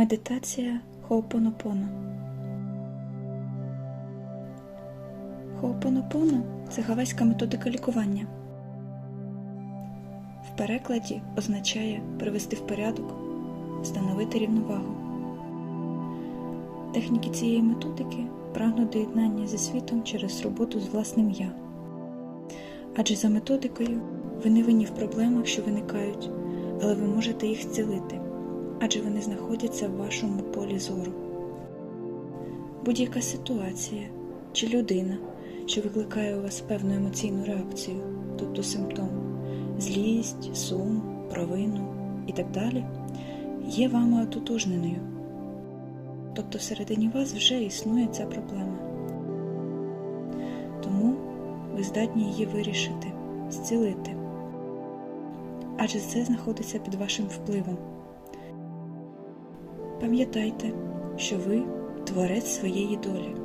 Медитація Хоопонопоно. Хоопонопоно це гавайська методика лікування. В перекладі означає привести в порядок, встановити рівновагу. Техніки цієї методики прагнуть до єднання зі світом через роботу з власним я. Адже за методикою ви не винні в проблемах, що виникають, але ви можете їх зцілити, адже вони знаходяться в вашому полі зору. Будь-яка ситуація чи людина, що викликає у вас певну емоційну реакцію, тобто симптом злість, сум, провину і так далі, є вами ототожненою. Тобто всередині вас вже існує ця проблема. Тому ви здатні її вирішити, зцілити. Адже це знаходиться під вашим впливом. Пам'ятайте, що ви творець своєї долі.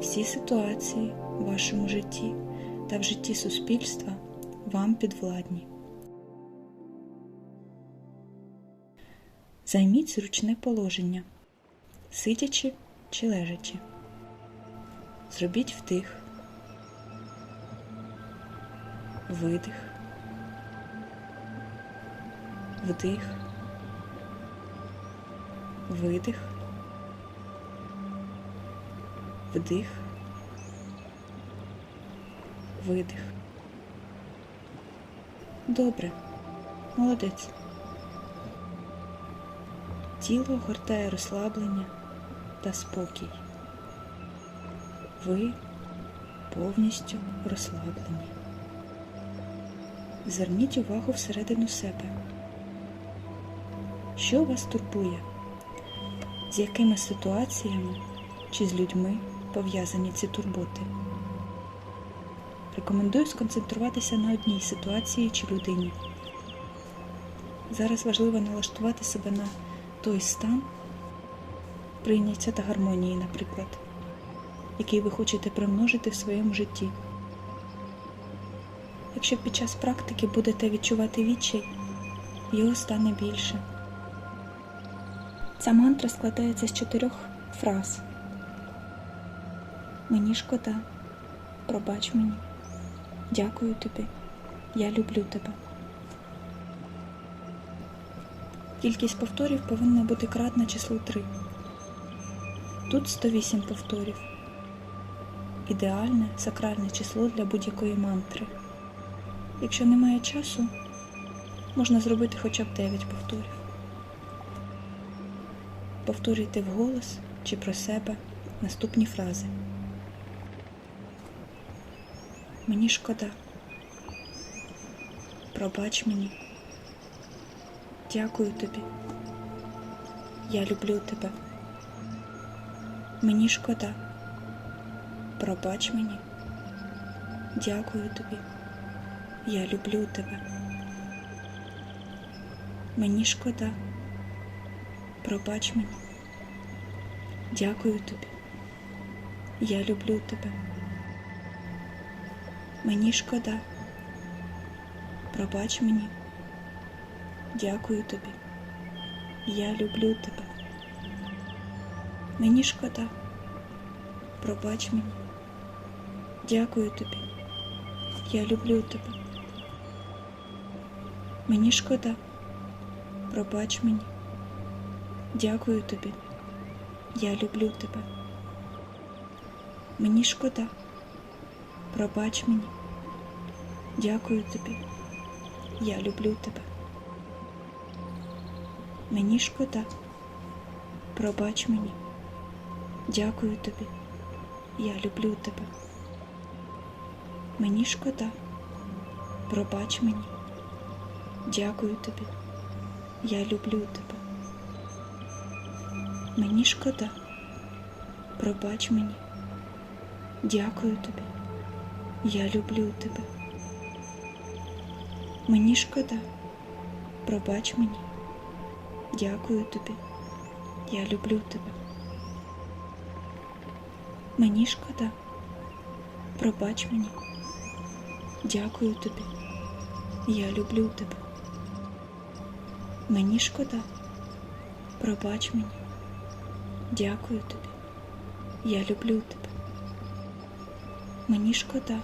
Всі ситуації в вашому житті та в житті суспільства вам підвладні. Займіть зручне положення, сидячи чи лежачи. Зробіть вдих, видих, вдих, видих, вдих, видих. Добре, молодець. Тіло гортає розслаблення та спокій. Ви повністю розслаблені. Зверніть увагу всередину себе. Що вас турбує? З якими ситуаціями чи з людьми пов'язані ці турботи? Рекомендую сконцентруватися на одній ситуації чи людині. Зараз важливо налаштувати себе на той стан прийняття та гармонії, наприклад, який ви хочете примножити в своєму житті. Якщо під час практики будете відчувати відчай, його стане більше. Ця мантра складається з чотирьох фраз. Мені шкода, пробач мені, дякую тобі, я люблю тебе. Кількість повторів повинна бути кратна числу 3. Тут 108 повторів. Ідеальне сакральне число для будь-якої мантри. Якщо немає часу, можна зробити хоча б 9 повторів. Повторюйте вголос чи про себе наступні фрази. Мені шкода. Пробач мені. Дякую тобі. Я люблю тебе. Мені шкода. Пробач мені. Дякую тобі. Я люблю тебе. Мені шкода. Пробач мені. Дякую тобі. Я люблю тебе. Мені шкода. Пробач мені. Дякую тобі. Я люблю тебе. Мені шкода. Пробач мені. Дякую тобі. Я люблю тебе. Мені шкода. Пробач мені. Дякую тобі. Я люблю тебе. Мені шкода. Пробач мені. Дякую тобі. Я люблю тебе. Мені шкода. Пробач мені. Дякую тобі. Я люблю тебе. Мені шкода. Пробач мені. Дякую тобі. Я люблю тебе. Мені шкода. Пробач мені. Дякую тобі. Я люблю тебе. Мені шкода. Пробач мені. Дякую тобі. Я люблю тебе. Мені шкода. Пробач мені. Дякую тобі. Я люблю тебе. Мені шкода. Пробач мені. Дякую тобі. Я люблю тебе. Мені шкода.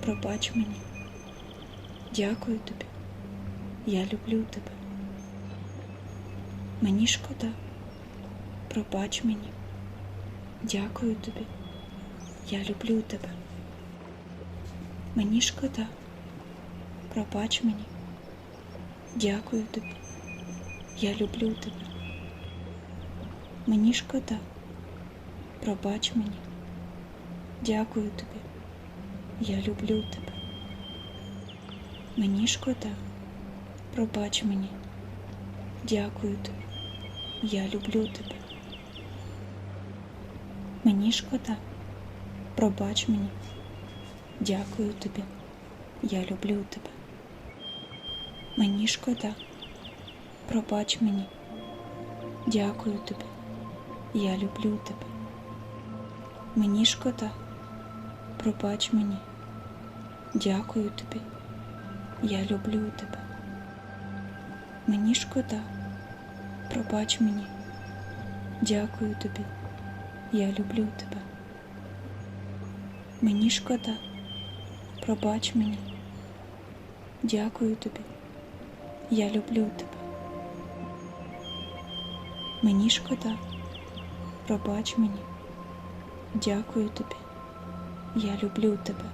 Пробач мені. Дякую тобі. Я люблю тебе. Мені шкода. Пробач мені. Дякую тобі. Я люблю тебе. Мені шкода. Пробач мені. Дякую тобі. Я люблю тебе. Мені шкода. Пробач мені. Дякую тобі. Я люблю тебе. Мені шкода. Пробач мені. Дякую тобі. Я люблю тебе. Мені шкода. Пробач мені. Дякую тобі. Я люблю тебе. Мені шкода. Пробач мені. Дякую тобі. Я люблю тебе. Мені шкода. Пробач мені. Дякую тобі. Я люблю тебе. Мені шкода. Пробач мені. Дякую тобі. Я люблю тебе. Мені шкода. Пробач мені. Дякую тобі. Я люблю тебе. Мені шкода. Пробач мені. Дякую тобі. Я люблю тебе.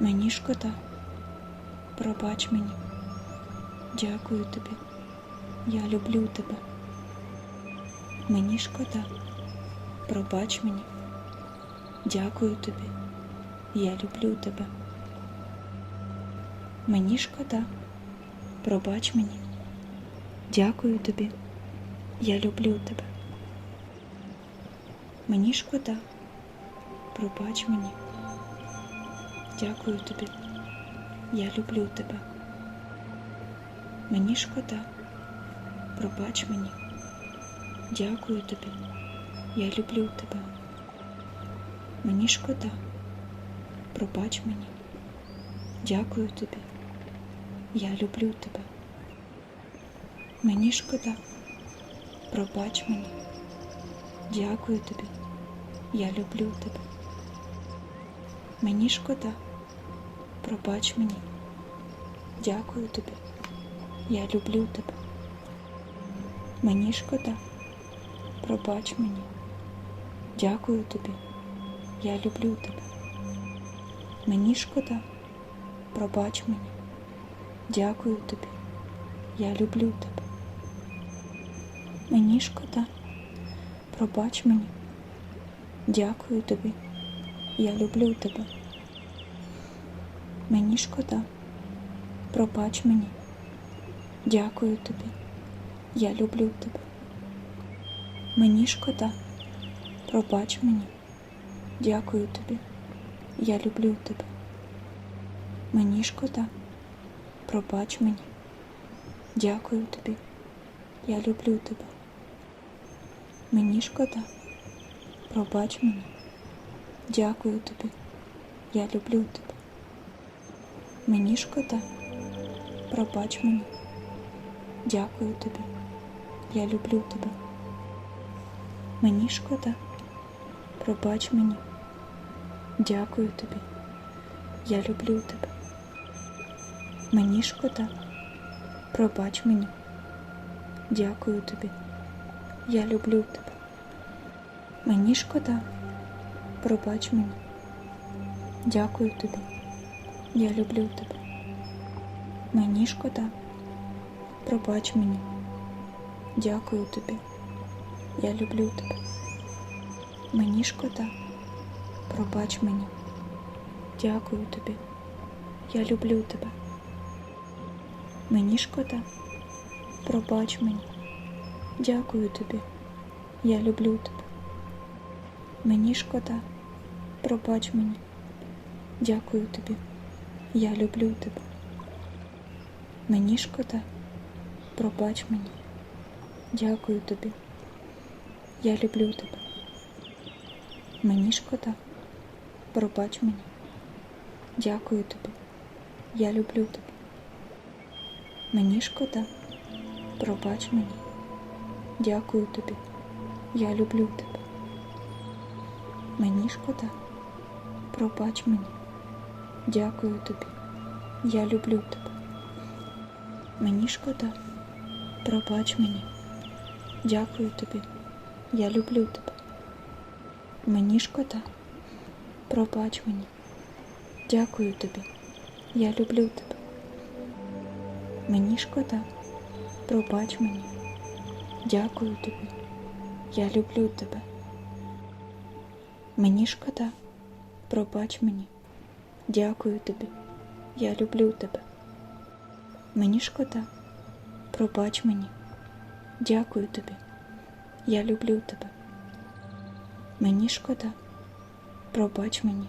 Мені шкода. Пробач мені. Дякую тобі. Я люблю тебе. Мені шкода. Пробач мені. Дякую тобі. Я люблю тебе. Мені шкода. Пробач мені. Дякую тобі. Я люблю тебе. Мені шкода. Пробач мені. Дякую тобі. Я люблю тебе. Мені шкода. Пробач мені. Дякую тобі. Я люблю тебе. Мені шкода. Пробач мені. Дякую тобі. Я люблю тебе. Мені шкода. Пробач мені. Дякую тобі. Я люблю тебе. Мені шкода. Пробач мені. Дякую тобі. Я люблю тебе. Мені шкода. Пробач мені. Дякую тобі. Я люблю тебе. Мені шкода. Пробач мені. Дякую тобі. Я люблю тебе. Мені шкода. Пробач мені. Дякую тобі. Я люблю тебе. Мені шкода. Пробач мені. Дякую тобі. Я люблю тебе. Мені шкода. Пробач мені. Дякую тобі. Я люблю тебе. Мені шкода. Пробач мені. Дякую тобі. Я люблю тебе. Мені шкода. Пробач мені. Дякую тобі. Я люблю тебе. Мені шкода. Пробач мені. Дякую тобі. Я люблю тебе. Мені шкода. Пробач мені. Дякую тобі. Я люблю тебе. Мені шкода. Пробач мені. Дякую тобі. Я люблю тебе. Мені шкода. Пробач мені. Дякую тобі. Я люблю тебе. Мені шкода. Пробач мені. Дякую тобі. Я люблю тебе. Мені шкода. Пробач мені. Дякую тобі. Я люблю тебе. Мені шкода. Пробач мені. Дякую тобі. Я люблю тебе. Мені шкода. Пробач мені. Дякую тобі. Я люблю тебе. Мені шкода. Пробач мені. Дякую тобі. Я люблю тебе. Мені шкода. Пробач мені. Дякую тобі. Я люблю тебе. Мені шкода. Пробач мені. Дякую тобі. Я люблю тебе. Мені шкода. Пробач мені. Дякую тобі. Я люблю тебе. Мені шкода. Пробач мені. Дякую тобі. Я люблю тебе. Мені шкода. Пробач мені. Дякую тобі. Я люблю тебе. Мені шкода. Пробач мені. Дякую тобі. Я люблю тебе. Мені шкода. Пробач мені. Дякую тобі. Я люблю тебе. Мені шкода. Пробач мені. Дякую тобі. Я люблю тебе. Мені шкода. Пробач мені.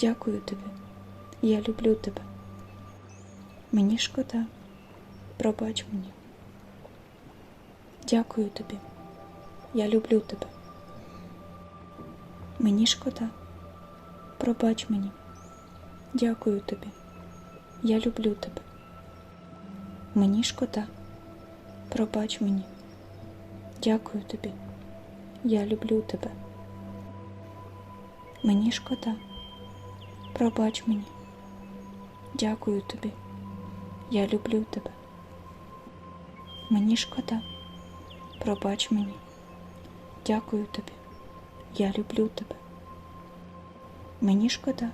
Дякую тобі. Я люблю тебе. Мені шкода. Пробач мені. Дякую тобі. Я люблю тебе. Мені шкода. Пробач мені. Дякую тобі. Я люблю тебе. Мені шкода. Пробач мені. Дякую тобі. Я люблю тебе. Мені шкода. Пробач мені. Дякую тобі. Я люблю тебе. Мені шкода. Пробач мені. Дякую тобі. Я люблю тебе. Мені шкода.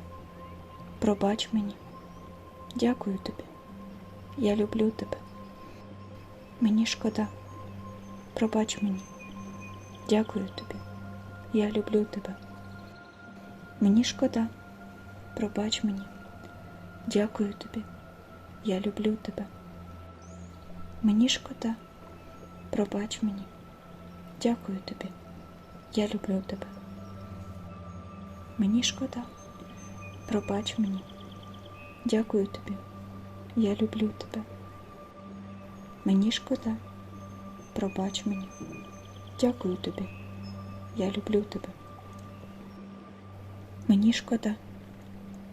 Пробач мені. Дякую тобі. Я люблю тебе. Мені шкода. Пробач мені. Дякую тобі. Я люблю тебе. Мені шкода. Пробач мені. Дякую тобі. Я люблю тебе. Мені шкода. Пробач мені. Дякую тобі. Я люблю тебе. Мені шкода. Пробач мені. Дякую тобі. Я люблю тебе. Мені шкода. Пробач мені. Дякую тобі. Я люблю тебе. Мені шкода.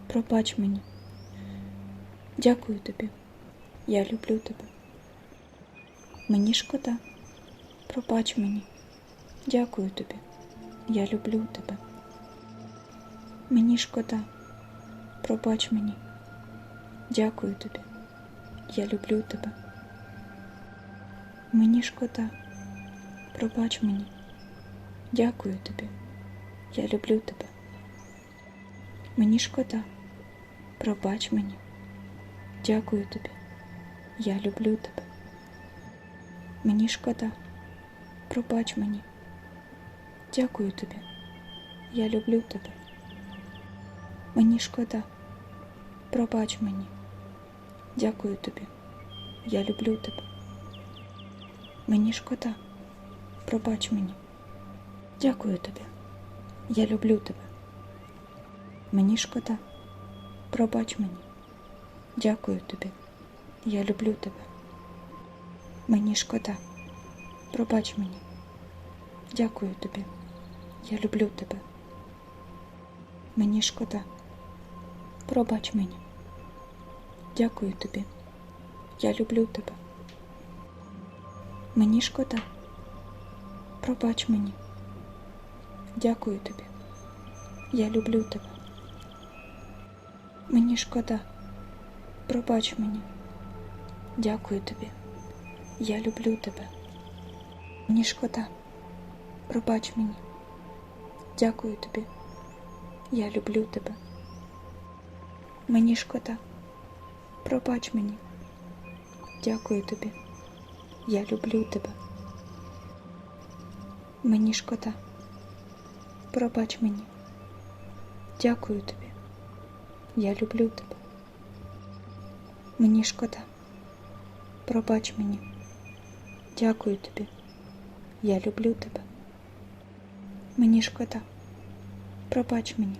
Пробач мені. Дякую тобі. Я люблю тебе. Мені шкода. Пробач мені. Дякую тобі. Я люблю тебе. Мені шкода. Пробач мені. Дякую тобі. Я люблю тебе. Мені шкода. Пробач мені. Дякую тобі. Я люблю тебе. Мені шкода. Пробач мені. Дякую тобі. Я люблю тебе. Мені шкода. Пробач мені. Дякую тобі. Я люблю тебе. Мені шкода. Пробач мені. Дякую тобі. Я люблю тебе. Мені шкода. Пробач мені. Дякую тобі. Я люблю тебе. Мені шкода. Пробач мені. Дякую тобі. Я люблю тебе. Мені шкода. Пробач мені. Дякую тобі. Я люблю тебе. Мені шкода. Пробач мені. Дякую тобі. Я люблю тебе. Мені шкода. Пробач мені. Дякую тобі. Я люблю тебе. Мені шкода. Пробач мені. Дякую тобі. Я люблю тебе. Мені шкода. Пробач мені. Дякую тобі. Я люблю тебе. Мені шкода. Пробач мені. Дякую тобі. Я люблю тебе. Мені шкода. Пробач мені. Дякую тобі. Я люблю тебе. Мені шкода. Пробач мені. Дякую тобі. Я люблю тебе. Мені шкода. Пробач мені.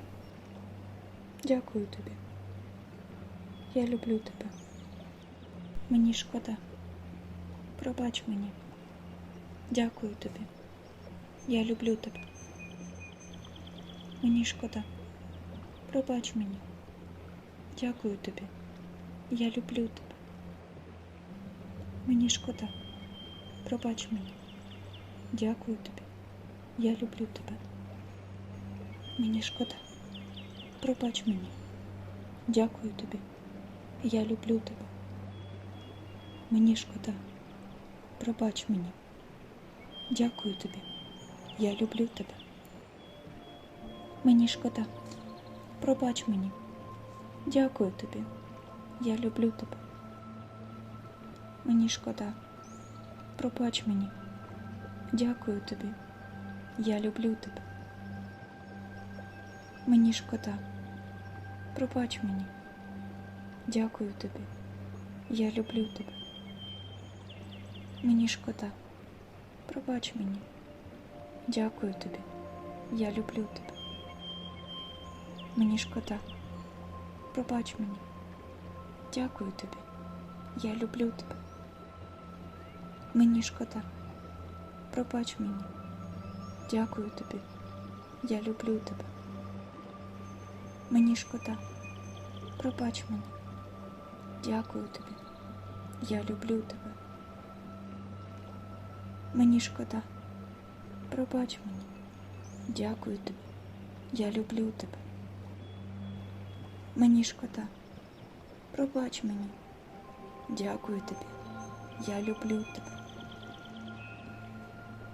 Дякую тобі. Я люблю тебе. Мені шкода. Пробач мені. Дякую тобі. Я люблю тебе. Мені шкода. Пробач мені. Дякую тобі. Я люблю тебе. Мені шкода. Пробач мені. Дякую тобі. Я люблю тебе. Мені шкода. Пробач мені. Дякую тобі. Я люблю тебе. Мені шкода. Пробач мені. Дякую тобі. Я люблю тебе. Мені шкода. Пробач мені. Дякую тобі. Я люблю тебе. Мені шкода. Пробач мені. Дякую тобі. Я люблю тебе. Мені шкода. Пробач мені. Дякую тобі. Я люблю тебе. Мені шкода. Пробач мені. Дякую тобі. Я люблю тебе. Мені шкода. Пробач мені. Дякую тобі. Я люблю тебе. Мені шкода. Пробач мені. Дякую тобі. Я люблю тебе. Мені шкода. Пробач мені. Дякую тобі. Я люблю тебе. Мені шкода. Пробач мені. Дякую тобі. Я люблю тебе. Мені шкода. Пробач мені. Дякую тобі. Я люблю тебе.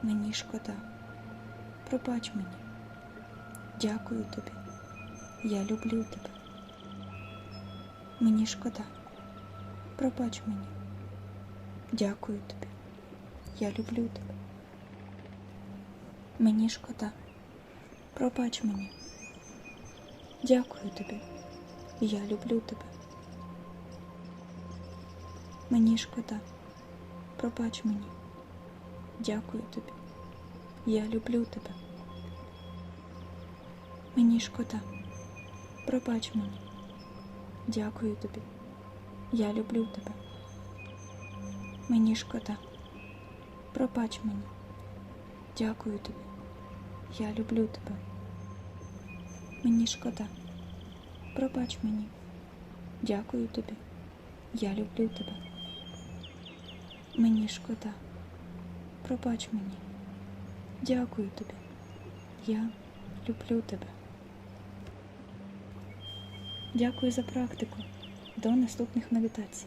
Мені шкода. Пробач мені. Дякую тобі. Я люблю тебе. Мені шкода. Пробач мені. Дякую тобі. Я люблю тебе. Мені шкода. Пробач мені. Дякую тобі. Я люблю тебе. Мені шкода. Пробач мені. Дякую тобі. Я люблю тебе. Мені шкода. Пробач мені. Дякую тобі. Я люблю тебе. Мені шкода. Пробач мені. Дякую тобі. Я люблю тебе. Мені шкода. Пробач мені. Дякую тобі. Я люблю тебе. Мені шкода. Пробач мені. Дякую тобі. Я люблю тебе. Дякую за практику. До наступних медитацій.